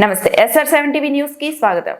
నమస్తే SR seven TV స్వాగతం.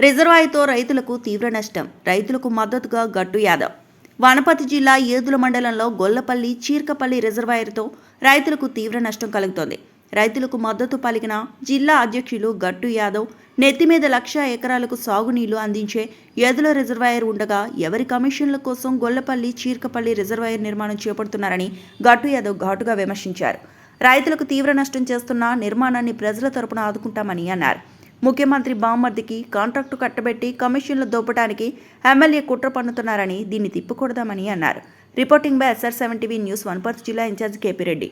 రిజర్వాయర్తో రైతులకు తీవ్ర నష్టం రైతులకు మద్దతుగా గట్టు యాదవ్. వనపతి జిల్లా ఏదుల మండలంలో గొల్లపల్లి చీర్కపల్లి రిజర్వాయర్తో రైతులకు తీవ్ర నష్టం కలుగుతోంది. రైతులకు మద్దతు పలికిన జిల్లా అధ్యక్షులు గట్టు యాదవ్ నెత్తిమీద లక్ష ఎకరాలకు సాగునీళ్ళు అందించే ఏదుల రిజర్వాయర్ ఉండగా ఎవరి కమిషన్ల కోసం గొల్లపల్లి చీర్కపల్లి రిజర్వాయర్ నిర్మాణం చేపడుతున్నారని గట్టు యాదవ్ ఘాటుగా విమర్శించారు. రైతులకు తీవ్ర నష్టం చేస్తున్న నిర్మాణాన్ని ప్రజల తరపున ఆదుకుంటామని అన్నారు. ముఖ్యమంత్రి బామ్మర్దికి కాంట్రాక్టు కట్టబెట్టి కమిషన్లు దోపడానికి ఎమ్మెల్యే కుట్ర పన్నుతున్నారని దీన్ని తిప్పుకూడదామని అన్నారు. Reporting by SR seven TV news Wanaparthy జిల్లా incharge KP Reddy.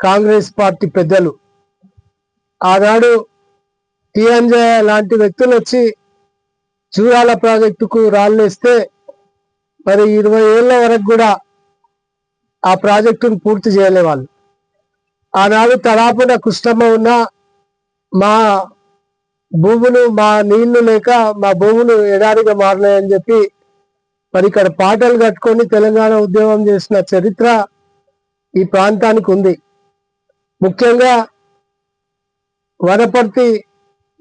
Congress party పెద్దలు. ఆనాడు టీఎన్జే లాంటి వ్యక్తులు వచ్చి జూరాల ప్రాజెక్టుకు రాళ్ళేస్తే మరి ఇరవై ఏళ్ళ వరకు కూడా ఆ ప్రాజెక్టును పూర్తి చేయలే వాళ్ళు ఆనాడు తలాపున కృష్ణమ్మ ఉన్న మా భూములు మా నీళ్ళు లేక మా భూములు ఎడారిగా మారినాయని చెప్పి మరి ఇక్కడ పాటలు కట్టుకొని తెలంగాణ ఉద్యమం చేసిన చరిత్ర ఈ ప్రాంతానికి ఉంది. ముఖ్యంగా వనపర్తి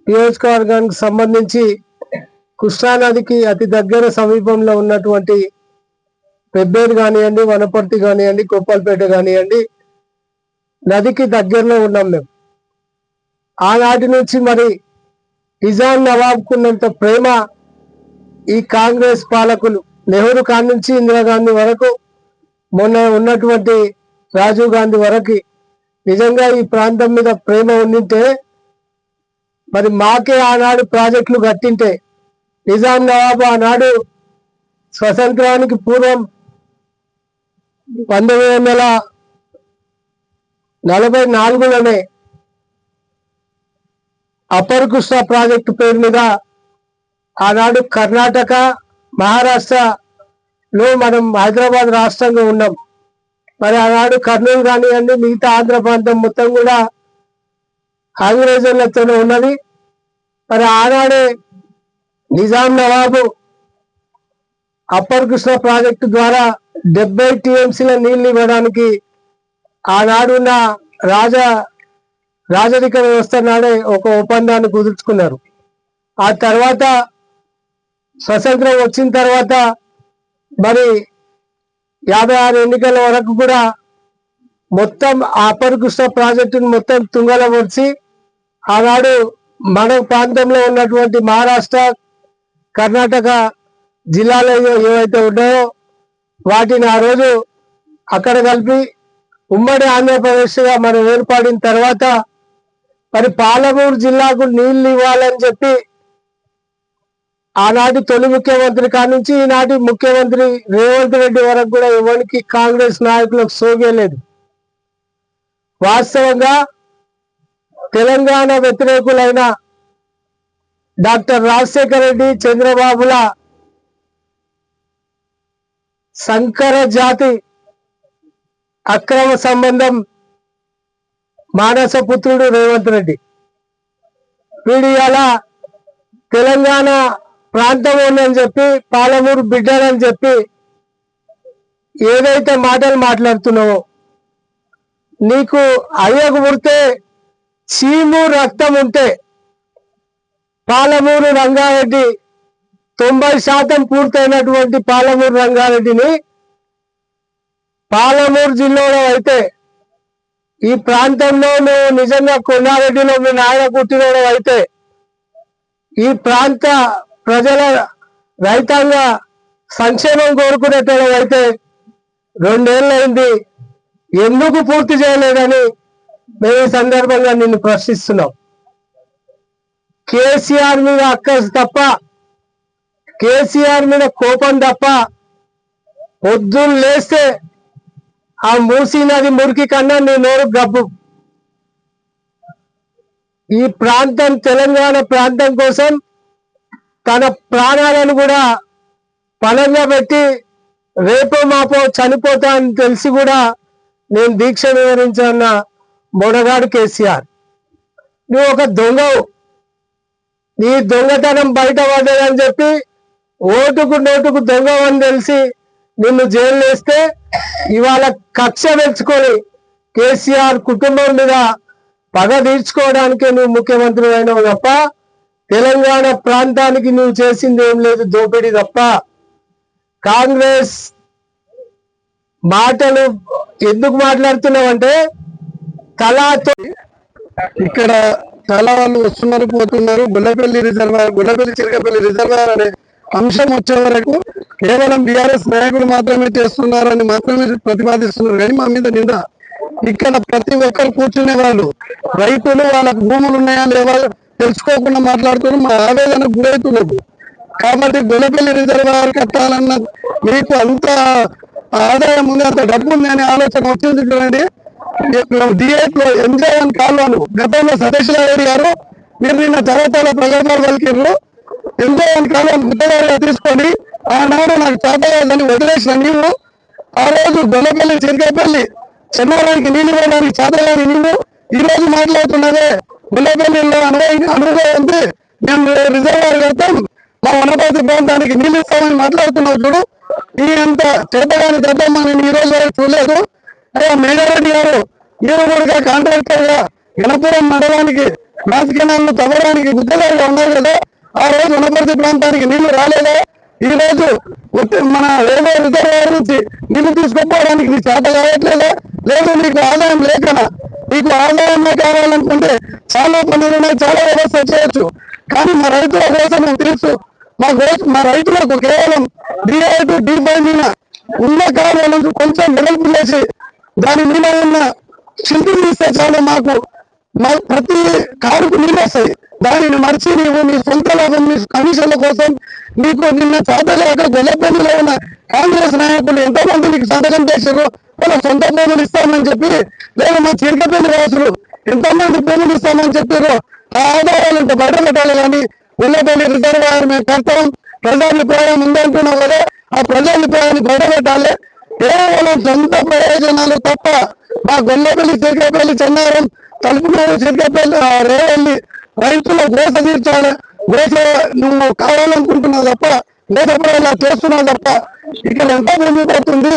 నియోజకవర్గానికి సంబంధించి కృష్ణానదికి అతి దగ్గర సమీపంలో ఉన్నటువంటి పెబ్బేరు కానివ్వండి వనపర్తి కానివ్వండి గోపాల్పేట కానివ్వండి నదికి దగ్గరలో ఉన్నాం మేము. ఆనాటి నుంచి మరి నిజాం నవాబ్కున్నంత ప్రేమ ఈ కాంగ్రెస్ పాలకులు నెహ్రూ కాడి నుంచి ఇందిరాగాంధీ వరకు మొన్న ఉన్నటువంటి రాజీవ్ గాంధీ వరకు నిజంగా ఈ ప్రాంతం మీద ప్రేమ ఉండింటే మరి మాకే ఆనాడు ప్రాజెక్టులు కట్టింటే నిజాం నవాబు ఆనాడు స్వతంత్రానికి పూర్వం పంతొమ్మిది వందల నలభై నాలుగులోనే అప్పర్ కృష్ణ ప్రాజెక్టు పేరు మీద ఆనాడు కర్ణాటక మహారాష్ట్రలో మనం హైదరాబాద్ రాష్ట్రంగా ఉన్నాం. మరి ఆనాడు కర్నూలు కానివ్వండి మిగతా ఆంధ్ర ప్రాంతం మొత్తం కూడా ఆంగ్లేజర్లతోనే ఉన్నది. మరి ఆనాడే నిజాం నవాబు అప్పర్ కృష్ణ ప్రాజెక్టు ద్వారా డెబ్బై టీఎంసీల నీళ్ళు ఇవ్వడానికి ఆనాడున్న రాజ రాజరిక వ్యవస్థ నాడే ఒక ఒప్పందాన్ని కుదుర్చుకున్నారు. ఆ తర్వాత స్వతంత్రం వచ్చిన తర్వాత మరి యాభై ఆరు ఎన్నికల వరకు కూడా మొత్తం అప్పర్ కృష్ణ ప్రాజెక్టును మొత్తం తుంగలో వచ్చి ఆనాడు మన ప్రాంతంలో ఉన్నటువంటి మహారాష్ట్ర కర్ణాటక జిల్లాలో ఏవైతే ఉన్నాయో వాటిని ఆ రోజు అక్కడ కలిపి ఉమ్మడి ఆంధ్రప్రదేశ్గా మనం ఏర్పడిన తర్వాత మరి పాలమూరు జిల్లాకు నీళ్ళు ఇవ్వాలని చెప్పి ఆనాటి తొలి ముఖ్యమంత్రి కానుంచి ఈనాటి ముఖ్యమంత్రి రేవంత్ రెడ్డి వరకు కూడా ఎవరికి కాంగ్రెస్ నాయకులకు సోగలేదు వాస్తవంగా తెలంగాణ వ్యతిరేకులైన డాక్టర్ రాజశేఖర రెడ్డి చంద్రబాబుల సంకర జాతి అక్రమ సంబంధం మానస పుత్రుడు రేవంత్ రెడ్డి. వీడు ఇలా తెలంగాణ ప్రాంతం ఉందని చెప్పి పాలమూరు బిడ్డలని చెప్పి ఏదైతే మాటలు మాట్లాడుతున్నావో నీకు అయ్యకు పుడితే చీము రక్తం ఉంటే పాలమూరు రంగారెడ్డి తొంభై శాతం పూర్తయినటువంటి పాలమూరు రంగారెడ్డిని పాలమూరు జిల్లాలో అయితే ఈ ప్రాంతంలో నువ్వు నిజంగా కొండారెడ్డిలో మీ నాయన పుట్టినోడు అయితే ఈ ప్రాంత ప్రజల రైతాంగ సంక్షేమం కోరుకునేటోడు అయితే రెండేళ్ళైంది ఎందుకు పూర్తి చేయలేదని మేము ఈ సందర్భంగా నిన్ను ప్రశ్నిస్తున్నాం. కేసీఆర్ మీద అక్కసు తప్ప కేసీఆర్ మీద కోపం తప్ప పొద్దున్న లేస్తే ఆ మూసీ నది మురికి కన్నా నీ నోరు గబ్బు. ఈ ప్రాంతం తెలంగాణ ప్రాంతం కోసం తన ప్రాణాలను కూడా పనంగా పెట్టి రేపో మాపో చనిపోతా అని తెలిసి కూడా నేను దీక్ష వివరించన్న మొడగాడు కేసీఆర్. నువ్వు ఒక దొంగవు. నీ దొంగతనం బయట పడ్డదని చెప్పి ఓటుకు నోటుకు దొంగవని తెలిసి నిన్ను జైలు వేస్తే ఇవాళ కక్ష పెంచుకొని కేసీఆర్ కుటుంబం మీద పగ తీర్చుకోవడానికే నువ్వు ముఖ్యమంత్రి అయినావు తప్ప తెలంగాణ ప్రాంతానికి నువ్వు చేసింది ఏం లేదు దోపిడీ తప్ప. కాంగ్రెస్ మాటలు ఎందుకు మాట్లాడుతున్నావంటే తలాతో ఇక్కడ చాలా వాళ్ళు వస్తున్నారు పోతున్నారు గుల్లపల్లి రిజర్వాయర్ గుల్లపల్లి చిరకపల్లి రిజర్వాయర్ అనే అంశం వచ్చే వరకు కేవలం బీఆర్ఎస్ నాయకులు మాత్రమే చేస్తున్నారని మాత్రమే ప్రతిపాదిస్తున్నారు. కానీ మా మీద నింద. ఇక్కడ ప్రతి ఒక్కరు కూర్చునే వాళ్ళు రైతులు వాళ్ళకు భూములు ఉన్నాయా లేవా తెలుసుకోకుండా మాట్లాడుతున్నారు. మా ఆవేదనకు గురవుతున్నారు. కాబట్టి గొల్లపల్లి రిజర్వాయర్ కట్టాలన్న మీకు అంత ఆదాయం ఉంది అంత డబ్బు ఉంది అనే ఆలోచన వచ్చింది చూడండి. డిఎట్లో ఎంజాయ్ కాల్వాను గతంలో సతీష్ రావు గారు మీరు నిన్న తర్వాత ప్రగల్భాలు పలికిర్రు. ఎంతో కాలం గుత్తగారిగా తీసుకొని ఆనాడు నాకు చేతలేదని వదిలేసిన నీవు ఆ రోజు గొల్లపల్లి చిరికేపల్లి చిన్నారానికి నీళ్ళు ఇవ్వడానికి చేతలేని నీవు ఈ రోజు మాట్లాడుతున్నదే గుల్లపల్లిలో అనుభవం అనుభవం ఉంది. మేము రిజర్వాయర్ కడతాం మా వనపర్తి ప్రాంతానికి నీళ్ళు ఇస్తామని మాట్లాడుతున్నావు చూడు. ఈ అంత చేతగాని చేద్దాం నేను ఈ రోజు వరకు చూడలేదు. అయ్యా మేఘారెడ్డి గారు మీరు కూడా కాంట్రాక్టర్గా గణపురం మండలానికి రాజకీయాలను తవ్వడానికి గుద్దగారిగా ఉన్నారు కదా. ఆ రోజు ఉన్నపర్తి ప్రాంతానికి నీళ్ళు రాలేదా. ఈ రోజు మన రైల్వే రిజర్వాయర్ నుంచి నీళ్ళు తీసుకుపోవడానికి నీ చేత కావట్లేదా? లేదు నీకు ఆదాయం లేకనా? నీకు ఆదాయమే కావాలనుకుంటే చాలా పనులు ఉన్నాయి చాలా వ్యవస్థ చేయొచ్చు. కానీ మా రైతుల కోసం మేము తెలుసు మా మా రైతులకు కేవలం డిఐ టు డి మీద ఉన్న కాలువలను కొంచెం వెడల్పు చేసి దాని మీద ఉన్న చింతలు ఇస్తే చాలు మాకు మా ప్రతి కారుకు నీళ్ళు వస్తాయి. దానిని మర్చి నీవు నీ సొంత లాభం నీ కమిషన్ల కోసం నీకు నిన్న చేతలేక గొల్లపల్లిలో ఉన్న కాంగ్రెస్ నాయకులు ఎంతో మంది నీకు సంతకం చేశారు వాళ్ళ సొంత భూములు ఇస్తామని చెప్పి లేదా మా చిరకపల్లి వాసులు ఎంతో మంది భూములు ఇస్తామని చెప్పారు ఆ ఆధారాలు ఇంత బయట పెట్టాలి కానీ గొల్లపల్లి రిజర్వాయర్ మేము కడతాం. ప్రజాభిప్రాయం ఉందంటున్నాం కదా ఆ ప్రజాభిప్రాయాన్ని బయట పెట్టాలి. కేవలం సొంత ప్రయోజనాలు తప్ప మా గొల్లపల్లి చిరకపల్లి చెన్నారం తలుపునూరు చిరకపల్లి రేవల్లి రైతుల గోస తీర్చాలి గోస నువ్వు కావాలనుకుంటున్నావు తప్ప గోసపడ ఇలా చేస్తున్నావు తప్ప ఇక్కడ ఎంత భూమి పడుతుంది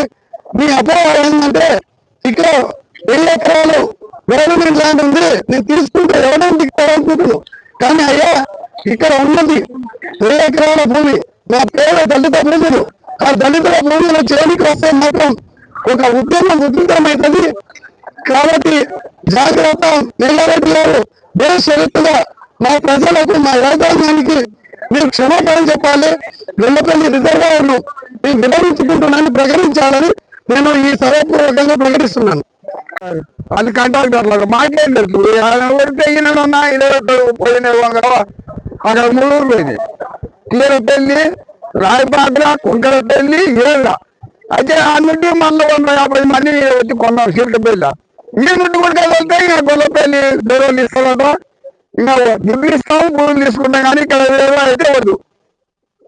మీ అపోహ ఏంటంటే ఇక్కడ వెయ్యి ఎకరాలు గవర్నమెంట్ ల్యాండ్ ఉంది? నేను తీసుకుంటే ఎవరైనా ఇస్తారనుకుంటున్నావు కానీ అయ్యా ఇక్కడ ఉన్నది వెయ్యి ఎకరాల భూమి. నా పేరు దళిత ప్రజలు ఆ దళితుల భూమిలో చేయడానికి వస్తే మాత్రం ఒక ఉద్యమం ఉధృతమవుతుంది కాబట్టి జాగ్రత్త నెల్లారెడ్డి గారు బేషరతుగా మా ప్రజలకు మా రాజధానికి మీరు క్షమాపణ చెప్పాలి. వెల్లపల్లి రిజర్వాయర్ను మేము వివరించుకుంటున్నాను ప్రకటించాలని నేను ఈ సభాపూర్వకంగా ప్రకటిస్తున్నాను. అది కాంట్రాక్టర్లకు మాకేం తెలుసు ఇరవై పోయిన అక్కడ మూడు పోయింది కీరపల్లి రాయపాత్ర కుంకరపల్లి ఏళ్ళ. అయితే ఆ నుండి మళ్ళీ వంద యాభై మంది వచ్చి కొన్నారు కీరకపల్లి ఈ నుండి కూడా వెళ్తే ఇంకా గొల్లపల్లి దూరం ఇస్తారట ఇంకా దిగులు ఇస్తాము భూములు తీసుకుంటాం కానీ ఇక్కడ అయితే వద్దు